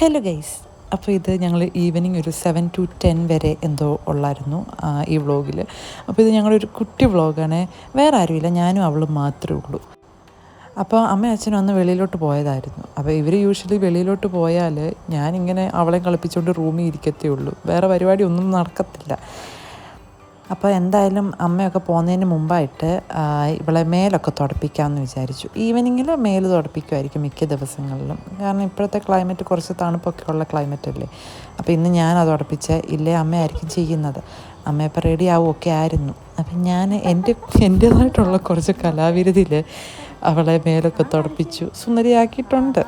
Hello guys അപ്പോൾ ഇത് ഞങ്ങൾ ഈവനിങ് ഒരു സെവൻ ടു ടെൻ വരെ എന്തോ ഉള്ളായിരുന്നു ഈ വ്ളോഗിൽ അപ്പോൾ ഇത് ഞങ്ങളൊരു കുട്ടി വ്ളോഗാണ് വേറെ ആരുമില്ല ഞാനും അവളും മാത്രമേ ഉള്ളൂ. അപ്പോൾ അമ്മ അച്ഛനും അന്ന് വെളിയിലോട്ട് പോയതായിരുന്നു. അപ്പോൾ ഇവർ യൂഷ്വലി വെളിയിലോട്ട് പോയാൽ ഞാനിങ്ങനെ അവളെ കളിപ്പിച്ചുകൊണ്ട് റൂമിൽ ഇരിക്കത്തേ ഉള്ളൂ. വേറെ പരിപാടി ഒന്നും നടക്കത്തില്ല. അപ്പോൾ എന്തായാലും അമ്മയൊക്കെ പോകുന്നതിന് മുമ്പായിട്ട് ഇവളെ മേലൊക്കെ തുടപ്പിക്കാമെന്ന് വിചാരിച്ചു. ഈവനിങ്ങിൽ മേൽ തുടപ്പിക്കുമായിരിക്കും മിക്ക ദിവസങ്ങളിലും. കാരണം ഇപ്പോഴത്തെ ക്ലൈമറ്റ് കുറച്ച് തണുപ്പൊക്കെ ഉള്ള ക്ലൈമറ്റ് അല്ലേ? അപ്പോൾ ഇന്ന് ഞാൻ അത് ഉടപ്പിച്ച ഇല്ലേ അമ്മയായിരിക്കും ചെയ്യുന്നത്. അമ്മ ഇപ്പോൾ റെഡി ആവുമൊക്കെ ആയിരുന്നു. അപ്പം ഞാൻ എന്റെ എന്റേതായിട്ടുള്ള കുറച്ച് കലാവിരുതിൽ അവളെ മേലൊക്കെ തുടപ്പിച്ചു. സുന്ദരിയാക്കിയിട്ടുണ്ട്.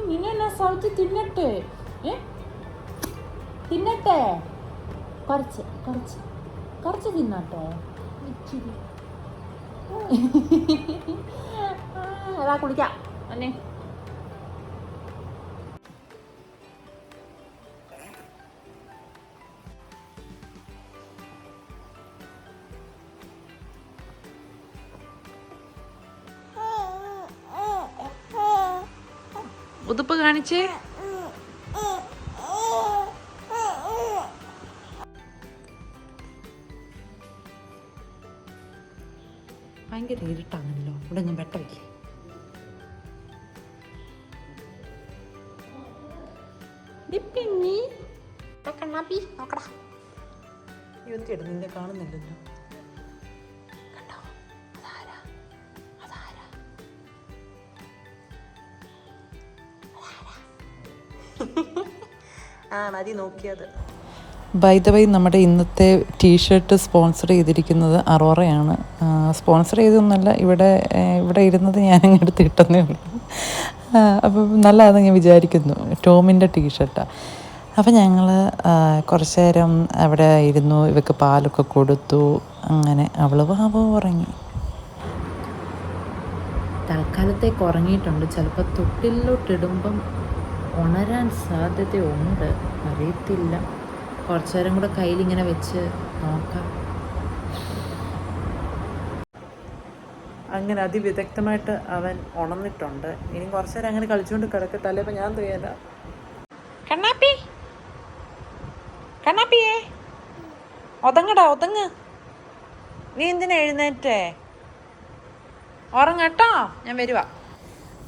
നിന്നെ സൗത്ത് തിന്നട്ടെ? തിന്നട്ടെ? കുറച്ച് കുറച്ച്. കുറച്ച് തിന്നട്ടെ? ഇച്ചിരി. അതാ കുളിക്കാം. അന്നെ ഉതുപ്പ് കാണിച്ചേ. ഭയങ്കര ഇരുട്ടാണല്ലോ. ഇവിടെ ഞാൻ വെട്ടമില്ലേ നോക്കടാ. യുവത്തിയുടെ നിന്നെ കാണുന്നില്ലല്ലോ. ആ മതി നോക്കിയത്. ബൈ ദ വൈ നമ്മുടെ ഇന്നത്തെ ടീഷർട്ട് സ്പോൺസർ ചെയ്തിരിക്കുന്നത് അറോറയാണ്. സ്പോൺസർ ചെയ്തൊന്നുമല്ല ഇവിടെ ഇവിടെ ഇരുന്നത് ഞാനങ്ങ് എടുത്ത് ഇട്ടെന്നേ ഉള്ളൂ അപ്പം നല്ലതാണെന്ന് ഞാൻ വിചാരിക്കുന്നു. ടോമിന്റെ ടീഷർട്ടാണ് അപ്പം ഞങ്ങൾ കുറച്ച് നേരം അവിടെ ഇരുന്നു ഇവക്ക് പാലൊക്കെ കൊടുത്തു അങ്ങനെ അവൾ വാവോ ഉറങ്ങി. തൽക്കാലത്തേക്ക് ഉറങ്ങിയിട്ടുണ്ട്. ചിലപ്പോൾ തൊട്ടിലോട്ടിടുമ്പം ഉണരാൻ സാധ്യതയുണ്ട്. അറിയത്തില്ല. കുറച്ചു നേരം കൂടെ കയ്യിലിങ്ങനെ വെച്ച് നോക്കാം. അങ്ങനെ അതിവിദഗ്ധമായിട്ട് അവൻ ഉണർന്നിട്ടുണ്ട്. ഇനി കുറച്ചു നേരം അങ്ങനെ കളിച്ചുകൊണ്ട് കിടക്ക. അല്ലേ ഞാൻ തോന്നിയല്ല കണ്ണാപ്പി. കണ്ണാപ്പിയേ. ഒതങ്ങടാ ഒതങ്ങ്. നീ എന്തിനാ എഴുന്നേറ്റേ? ഉറങ്ങട്ടോ ഞാൻ വരുവാ.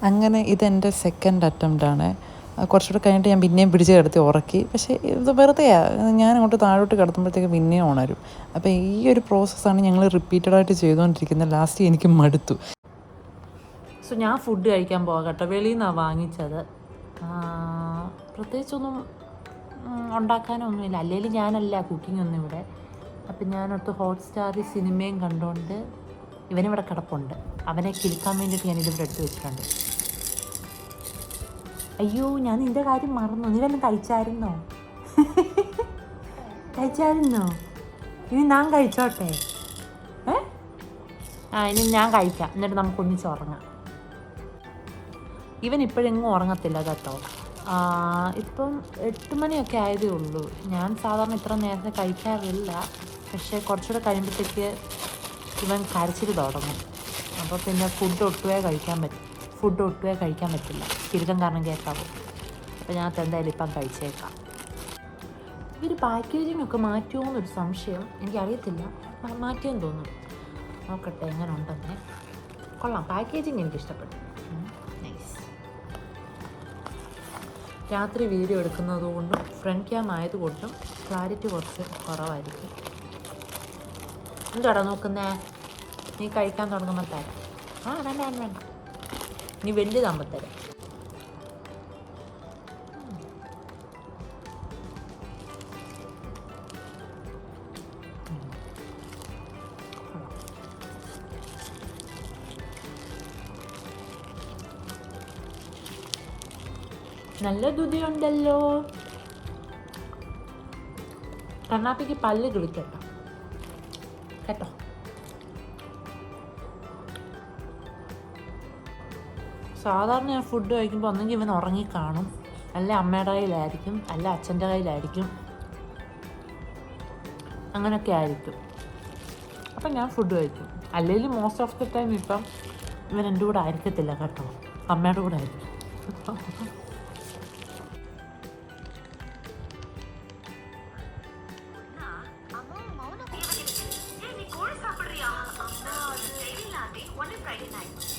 അങ്ങനെ ഇതെന്റെ സെക്കൻഡ് അറ്റംപ്റ്റ് ആണ്. ആ, കുറച്ചുകൂടെ കഴിഞ്ഞിട്ട് ഞാൻ പിന്നെയും പിടിച്ച് കിടത്തി ഉറക്കി. പക്ഷേ ഇത് വെറുതെയാ ഞാൻ അങ്ങോട്ട് താഴോട്ട് കിടത്തുമ്പോഴത്തേക്ക് പിന്നെയും ഉണരും. അപ്പോൾ ഈ ഒരു പ്രോസസ്സാണ് ഞങ്ങൾ റിപ്പീറ്റഡായിട്ട് ചെയ്തുകൊണ്ടിരിക്കുന്നത്. ലാസ്റ്റ് എനിക്ക് മടുത്തു. സോ ഞാൻ ഫുഡ് കഴിക്കാൻ പോകാം കേട്ടോ. വെളിയിൽ നിന്നാണ് വാങ്ങിച്ചത് പ്രത്യേകിച്ചൊന്നും ഉണ്ടാക്കാനൊന്നുമില്ല. അല്ലെങ്കിൽ ഞാനല്ല കുക്കിംഗ് ഒന്നും ഇവിടെ. അപ്പം ഞാനൊത്ത് ഹോട്ട്സ്റ്റാറിൽ സിനിമയും കണ്ടുകൊണ്ട് ഇവനിവിടെ കിടപ്പുണ്ട്. അവനെ കിൽക്കാൻ വേണ്ടിയിട്ട് ഞാൻ ഇതിവിടെ എടുത്ത് വെച്ചിട്ടുണ്ട്. അയ്യോ ഞാൻ നിന്റെ കാര്യം മറന്നു. നീ വല്ലതും കഴിച്ചായിരുന്നോ കഴിച്ചായിരുന്നോ ഇനി ഞാൻ കഴിച്ചോട്ടെ. ഏ? ആ ഇനി ഞാൻ കഴിക്കാം. എന്നിട്ട് നമുക്ക് ഒന്നിച്ച് ഉറങ്ങാം. ഇവൻ ഇപ്പോഴെങ്ങും ഉറങ്ങത്തില്ല കേട്ടോ. ഇപ്പം എട്ട് മണിയൊക്കെ ആയതേ ഉള്ളൂ. ഞാൻ സാധാരണ ഇത്ര നേരത്തെ കഴിക്കാറില്ല. പക്ഷേ കുറച്ചുകൂടെ കഴിയുമ്പോഴത്തേക്ക് ഇവൻ കരച്ചിൽ തുടങ്ങും. അപ്പോൾ പിന്നെ ഫുഡ് ഒട്ടുവേ കഴിക്കാൻ പറ്റും ഫുഡ് ഒട്ടുമേ കഴിക്കാൻ പറ്റില്ല. തിരുക്കം കാരണം കേൾക്കാവൂ അപ്പോൾ ഞാൻ എന്തായാലും ഇപ്പം കഴിച്ചേക്കാം. ഇവർ പാക്കേജിംഗ് ഒക്കെ മാറ്റുമോ എന്നൊരു സംശയം എനിക്കറിയത്തില്ല. മാറ്റിയെന്ന് തോന്നുന്നു. നോക്കട്ടെ എങ്ങനെ ഉണ്ടെന്ന് കൊള്ളാം. പാക്കേജിങ് എനിക്ക് ഇഷ്ടപ്പെട്ടു നൈസ് രാത്രി വീഡിയോ എടുക്കുന്നത് കൊണ്ടും ഫ്രണ്ട് ക്യാം ആയതുകൊണ്ടും ക്ലാരിറ്റി കുറച്ച് കുറവായിരിക്കും. എന്താടാ നോക്കുന്നേ? നീ കഴിക്കാൻ തുടങ്ങുമ്പോൾ തരാം. ആ വേണ്ട വേണ്ട വേണ്ട. നീ വലുതാകുമ്പോൾ തരാം. നല്ല ദുതിയുണ്ടല്ലോ കണ്ണാപ്പിക്ക് പല്ല് കിളിക്കട്ടോ. കേട്ടോ? സാധാരണ ഞാൻ ഫുഡ് കഴിക്കുമ്പോൾ ഒന്നെങ്കിൽ ഇവൻ ഉറങ്ങിക്കാണും അല്ല അമ്മയുടെ കയ്യിലായിരിക്കും അല്ല അച്ഛന്റെ കയ്യിലായിരിക്കും അങ്ങനെയൊക്കെ ആയിരിക്കും അപ്പം ഞാൻ ഫുഡ് കഴിക്കും അല്ലെങ്കിൽ മോസ്റ്റ് ഓഫ് ദി ടൈം ഇപ്പം ഇവൻ എന്റെ കൂടെ ആയിരിക്കത്തില്ല കേട്ടോ അമ്മയുടെ കൂടെ ആയിരിക്കും Friday night.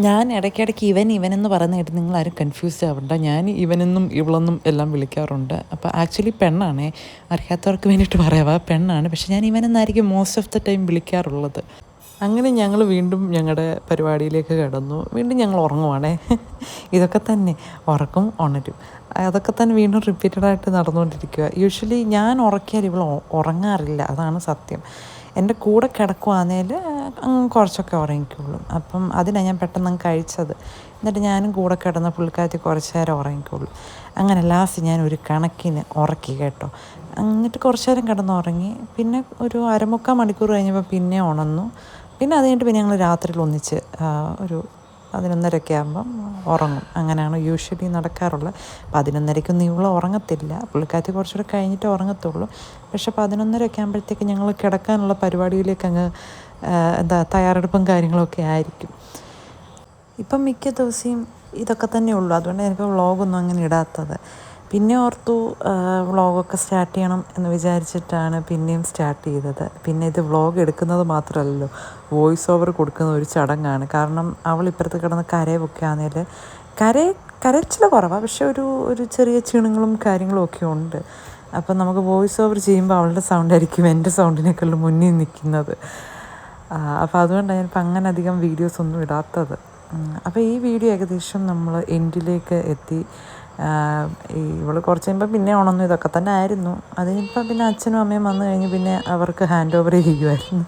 ഞാൻ ഇടയ്ക്കിടയ്ക്ക് ഇവൻ ഇവനെന്ന് പറയുന്ന കേട്ട് നിങ്ങൾ ആരും കൺഫ്യൂസ്ഡ് ആവണ്ട. ഞാൻ ഇവനെന്നും ഇവളെന്നും എല്ലാം വിളിക്കാറുണ്ട്. അപ്പോൾ ആക്ച്വലി പെണ്ണാണേ. അറിയാത്തവർക്ക് വേണ്ടിയിട്ട് പറയാവാ പെണ്ണാണ്. പക്ഷെ ഞാൻ ഇവനെന്നായിരിക്കും മോസ്റ്റ് ഓഫ് ദ ടൈം വിളിക്കാറുള്ളത്. അങ്ങനെ ഞങ്ങൾ വീണ്ടും ഞങ്ങളുടെ പരിപാടിയിലേക്ക് കടന്നു. വീണ്ടും ഞങ്ങൾ ഉറങ്ങുവാണേ. ഇതൊക്കെ തന്നെ. ഉറക്കും ഉണരും. അതൊക്കെ തന്നെ വീണ്ടും റിപ്പീറ്റഡായിട്ട് നടന്നുകൊണ്ടിരിക്കുക യൂഷ്വലി ഞാൻ ഉറക്കിയാൽ ഇവൾ ഉറങ്ങാറില്ല. അതാണ് സത്യം. എന്റെ കൂടെ കിടക്കുവാന്നേൽ കുറച്ചൊക്കെ ഉറങ്ങിക്കോളും. അപ്പം അതിനാണ് ഞാൻ പെട്ടെന്ന് കഴിച്ചത്. എന്നിട്ട് ഞാനും കൂടെ കിടന്ന പുള്ളിക്കാരത്തി കുറച്ച് നേരം ഉറങ്ങിക്കോളും. അങ്ങനെ ലാസ്റ്റ് ഞാൻ ഒരു കണക്കിന് ഉറക്കി കേട്ടോ. എന്നിട്ട് കുറച്ച് നേരം കിടന്നുറങ്ങി പിന്നെ ഒരു അരമുക്കാൽ മണിക്കൂർ കഴിഞ്ഞപ്പോൾ പിന്നെ ഉണന്നു പിന്നെ അത് കഴിഞ്ഞിട്ട് പിന്നെ ഞങ്ങൾ രാത്രിയിൽ ഒന്നിച്ച് ഒരു പതിനൊന്നരയൊക്കെ ആകുമ്പം ഉറങ്ങും. അങ്ങനെയാണ് യൂഷ്വലി നടക്കാറുള്ളത്. പതിനൊന്നരയ്ക്കൊന്നും ഇവൾ ഉറങ്ങത്തില്ല. പുള്ളിക്കാറ്റ് കുറച്ചുകൂടെ കഴിഞ്ഞിട്ട് ഉറങ്ങത്തുള്ളൂ. പക്ഷെ പതിനൊന്നരയൊക്കെ ആകുമ്പോഴത്തേക്ക് ഞങ്ങൾ കിടക്കാനുള്ള പരിപാടിയിലേക്ക് അങ്ങ് എന്താ തയ്യാറെടുപ്പും കാര്യങ്ങളൊക്കെ ആയിരിക്കും. ഇപ്പം മിക്ക ദിവസവും ഇതൊക്കെ തന്നെ ഉള്ളൂ. അതുകൊണ്ട് എനിക്ക് വ്ളോഗൊന്നും അങ്ങനെ ഇടാത്തത്. പിന്നെ ഓർത്തു വ്ളോഗൊക്കെ സ്റ്റാർട്ട് ചെയ്യണം എന്ന് വിചാരിച്ചിട്ടാണ് പിന്നെയും സ്റ്റാർട്ട് ചെയ്തത്. പിന്നെ ഇത് വ്ളോഗ് എടുക്കുന്നത് മാത്രമല്ലല്ലോ വോയിസ് ഓവർ കൊടുക്കുന്ന ഒരു ചടങ്ങാണ്. കാരണം അവൾ ഇപ്പുറത്ത് കിടന്ന് കരയൊക്കെ ആണെങ്കിൽ കര കരച്ചിൽ കുറവാണ് പക്ഷെ ഒരു ഒരു ചെറിയ ക്ഷീണങ്ങളും കാര്യങ്ങളും ഒക്കെ ഉണ്ട്. അപ്പം നമുക്ക് വോയിസ് ഓവർ ചെയ്യുമ്പോൾ അവളുടെ സൗണ്ട് ആയിരിക്കും എന്റെ സൗണ്ടിനേക്കാളും മുന്നിൽ നിൽക്കുന്നത്. അപ്പോൾ അതുകൊണ്ടാണ് ഞാനിപ്പോൾ അങ്ങനെ അധികം വീഡിയോസ് ഒന്നും ഇടാത്തത്. അപ്പോൾ ഈ വീഡിയോ ഏകദേശം നമ്മൾ എൻഡിലേക്ക് എത്തി. ഇവൾ കുറച്ച് കഴിയുമ്പോൾ പിന്നെ ഉണർന്നു ഇതൊക്കെ തന്നെ ആയിരുന്നു. അത് കഴിഞ്ഞപ്പോൾ പിന്നെ അച്ഛനും അമ്മയും വന്നു കഴിഞ്ഞ് പിന്നെ അവർക്ക് ഹാൻഡ് ഓവർ ചെയ്യുമായിരുന്നു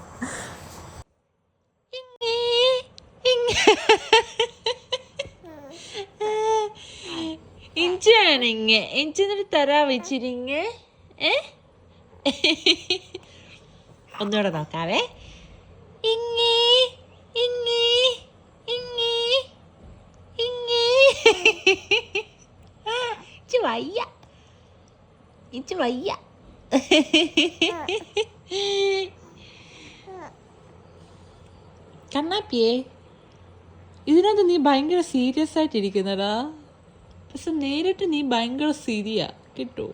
ഇഞ്ചാണിങ്ങ ഒന്നുകൂടെ നോക്കാവേ. ഇങ്ങേ ഇങ്ങേ ഇങ്ങേ ഇച്ച് വയ്യ. ഇച്ച് വയ്യ. കണ്ണാപ്പിയേ ഇതിനകത്ത് നീ ഭയങ്കര സീരിയസ് ആയിട്ട് ആയിട്ടിരിക്കുന്നടാ. പക്ഷെ നേരിട്ട് നീ ഭയങ്കര സീരിയാ. കിട്ടു.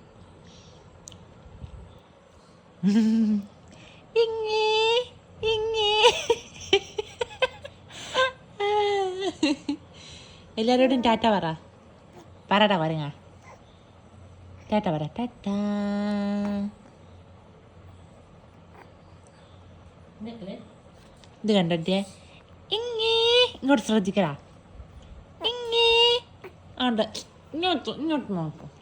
ഇങ്ങേ ഇങ്ങേ. എല്ലാരോടും ടാറ്റ പറ. പറടാ പറങ്ങ ടാറ്റ പറ ടാറ്റ ഇത് കണ്ടേ ഇങ്ങേ ഇങ്ങോട്ട് ശ്രദ്ധിക്കടാ. ഇങ്ങേ. ഉണ്ട്. ഇങ്ങോട്ട് ഇങ്ങോട്ട് നോക്കും.